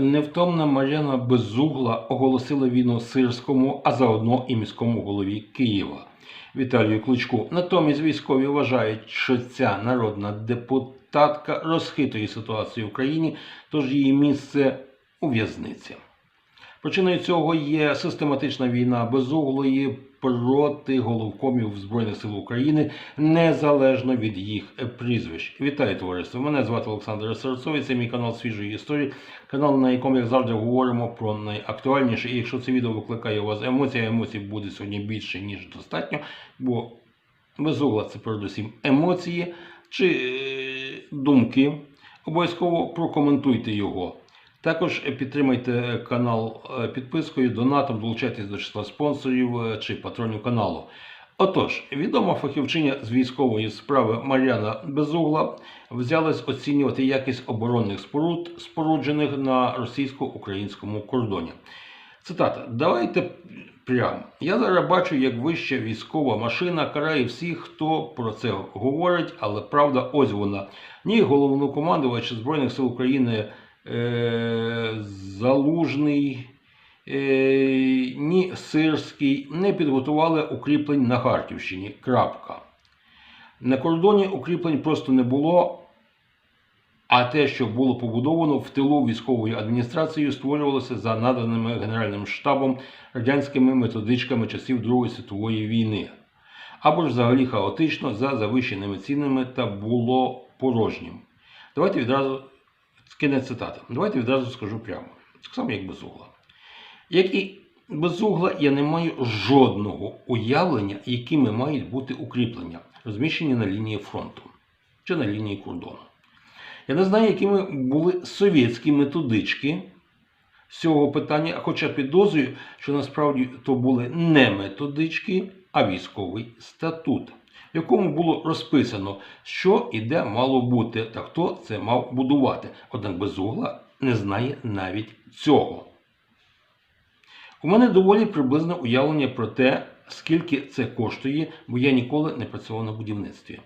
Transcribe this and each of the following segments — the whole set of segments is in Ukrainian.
Невтомна Мар'яна Безугла оголосила війну сирському, а заодно і міському голові Києва Віталію Кличку. Натомість військові вважають, що ця народна депутатка розхитує ситуацію в країні, тож її місце у в'язниці. Причиною цього є систематична війна безуглої проти головкомів Збройних сил України незалежно від їх прізвищ. Вітаю товариство! Мене звати Олександр Серцовий, це мій канал свіжої історії, канал, на якому, як завжди, говоримо про найактуальніше. І якщо це відео викликає у вас емоції, емоцій буде сьогодні більше, ніж достатньо, бо безугла це передусім емоції чи е, думки. Обов'язково прокоментуйте його. Також підтримайте канал е, підпискою, донатом, долучайтесь до числа спонсорів е, чи патронів каналу. Отож, відома фахівчиня з військової справи Мар'яна Безугла взялась оцінювати якість оборонних споруд, споруджених на російсько-українському кордоні. Цитата: Давайте прямо. Я зараз бачу, як вища військова машина карає всіх, хто про це говорить, але правда, ось вона. Ні, головнокомандувач Збройних сил України Залужний, е, ні Сирський не підготували укріплень на Харківщині. Крапка. На кордоні укріплень просто не було. А те, що було побудовано в тилу військовою адміністрацією, створювалося за наданими Генеральним штабом радянськими методичками часів Другої світової війни, або ж взагалі хаотично за завищеними цінами та було порожнім. Давайте відразу кінець цитати. Давайте відразу скажу прямо, так само як безугла. Як і безугла, я не маю жодного уявлення, якими мають бути укріплення, розміщені на лінії фронту чи на лінії кордону. Я не знаю, якими були совєтські методички з цього питання, хоча підозрюю, що насправді то були не методички, а військовий статут, в якому було розписано, що і де мало бути та хто це мав будувати. Однак безугла не знає навіть цього. У мене доволі приблизне уявлення про те, скільки це коштує, бо я ніколи не працював на будівництві.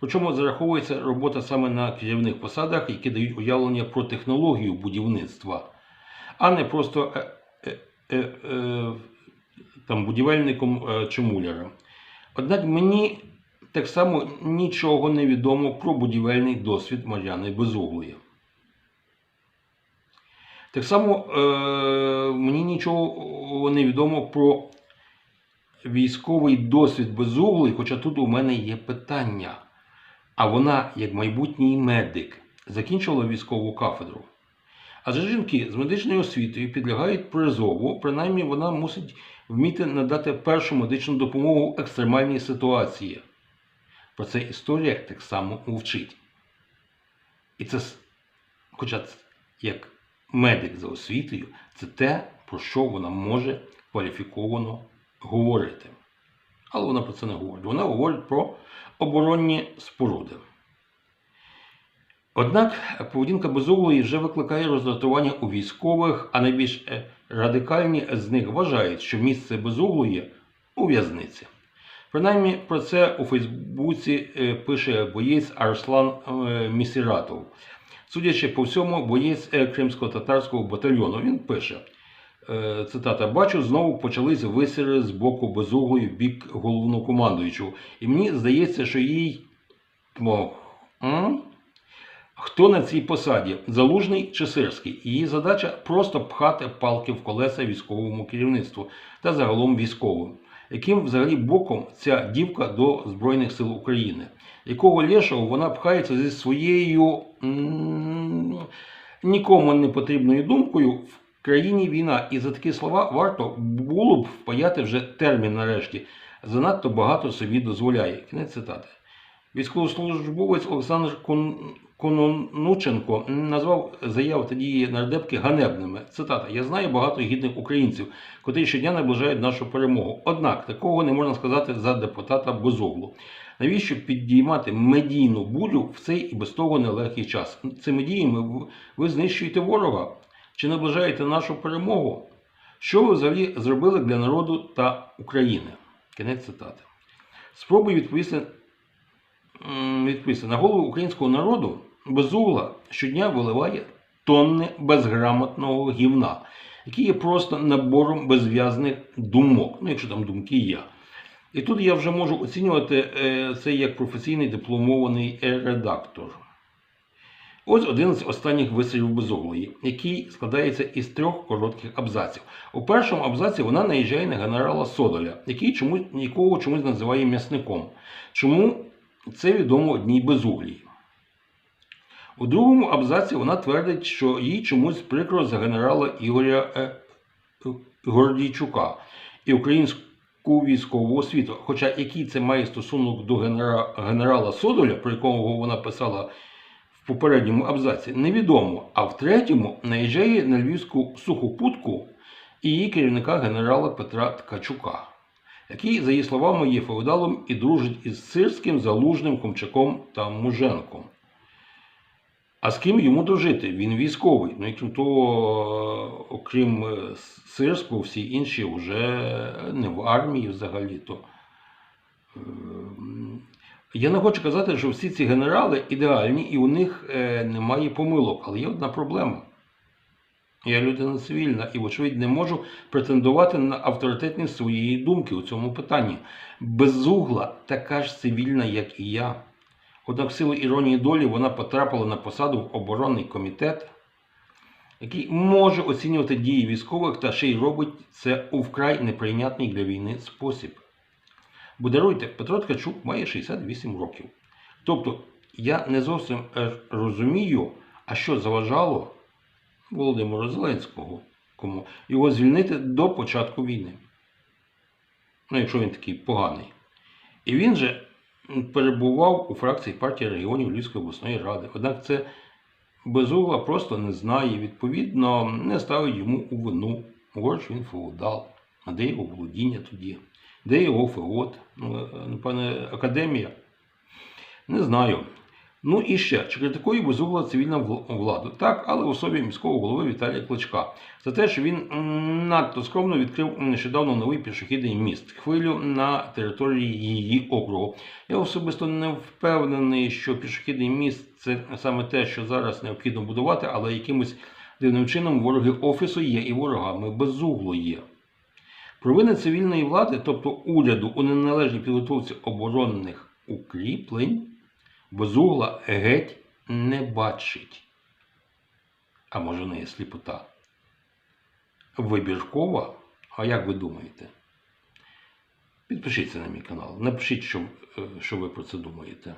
Причому зараховується робота саме на керівних посадах, які дають уявлення про технологію будівництва, а не просто е, е, е, е, там, будівельником е, чи муляром. Однак мені так само нічого не відомо про будівельний досвід Мар'яни Безуглої. Так само е, мені нічого не відомо про військовий досвід Безуглої, хоча тут у мене є питання. А вона, як майбутній медик, закінчувала військову кафедру. Адже жінки з медичною освітою підлягають призову, принаймні вона мусить вміти надати першу медичну допомогу в екстремальній ситуації. Про це історія так само мовчить. І це, хоча це, як медик за освітою, це те, про що вона може кваліфіковано говорити. Але вона про це не говорить. Вона говорить про оборонні споруди. Однак поведінка Безуглої вже викликає роздратування у військових, а найбільш е, радикальні з них вважають, що місце Безуглої у в'язниці. Принаймні про це у Фейсбуці е, пише боєць Арслан е, Місіратов. Судячи по всьому, боєць кримсько-татарського батальйону, він пише. Е, цитата, бачу, знову почались висіри з боку безуглої бік головнокомандуючого. І мені здається, що їй. Хто на цій посаді? Залужний чи сирський? Її задача просто пхати палки в колеса військовому керівництву та загалом військовим. Яким взагалі боком ця дівка до Збройних сил України? Якого лешого вона пхається зі своєю нікому не потрібною думкою в країні війна, і за такі слова варто було б впаяти вже термін нарешті. Занадто багато собі дозволяє. Кінець цитати. Військовослужбовець Олександр Кон... Кононученко назвав заяви та дії нардепки ганебними. Цитата: Я знаю багато гідних українців, котрі щодня наближають нашу перемогу. Однак такого не можна сказати за депутата Безоглу. Навіщо підіймати медійну бурю в цей і без того нелегкий час? Цими діями ви знищуєте ворога чи наближаєте нашу перемогу? Що ви взагалі зробили для народу та України? Кінець цитати. Спробую відповісти, на голову українського народу безугла щодня виливає тонни безграмотного гівна, який є просто набором безв'язних думок, ну якщо там думки є. І тут я вже можу оцінювати е, це як професійний дипломований редактор. Ось один з останніх вистрілів безоглої, який складається із трьох коротких абзаців. У першому абзаці вона наїжджає на генерала Содоля, який чомусь, якого чомусь називає м'ясником. Чому це відомо одній безуглій. У другому абзаці вона твердить, що їй чомусь прикро за генерала Ігоря е, Гордійчука і українську військову освіту. Хоча який це має стосунок до генера, генерала Содоля, про якого вона писала в попередньому абзаці, невідомо. А в третьому наїжджає на львівську сухопутку і її керівника генерала Петра Ткачука, який, за її словами, є феодалом і дружить із Сирським, Залужним, Комчаком та Муженком. А з ким йому дружити? Він військовий. Ну і крім того, окрім е, Сирського, всі інші вже не в армії взагалі-то. Ем, Я не хочу казати, що всі ці генерали ідеальні і у них е, немає помилок, але є одна проблема. Я людина цивільна і, вочевидь, не можу претендувати на авторитетність своєї думки у цьому питанні. Безугла така ж цивільна, як і я. Однак, в силу іронії долі вона потрапила на посаду в оборонний комітет, який може оцінювати дії військових та ще й робить це у вкрай неприйнятний для війни спосіб. Бо Петро Ткачук має 68 років. Тобто я не зовсім е, розумію, а що заважало Володимиру Зеленського кому його звільнити до початку війни. Ну, якщо він такий поганий. І він же перебував у фракції партії регіонів Львівської обласної ради. Однак це Безугла просто не знає, відповідно, не ставить йому у вину. Говорить, він феодал. А де його володіння тоді? Де його феод? Ну, е, пане академія? Не знаю. Ну і ще, чи критикує Безугла цивільна вл- владу? Так, але в особі міського голови Віталія Кличка. За те, що він надто скромно відкрив нещодавно новий пішохідний міст, хвилю на території її округу. Я особисто не впевнений, що пішохідний міст це саме те, що зараз необхідно будувати, але якимось дивним чином вороги офісу є і ворогами безуглої. Провини цивільної влади, тобто уряду у неналежній підготовці оборонних укріплень, безугла геть не бачить. А може в неї сліпота? Вибіркова? А як ви думаєте? Підпишіться на мій канал, напишіть, що, е, що ви про це думаєте.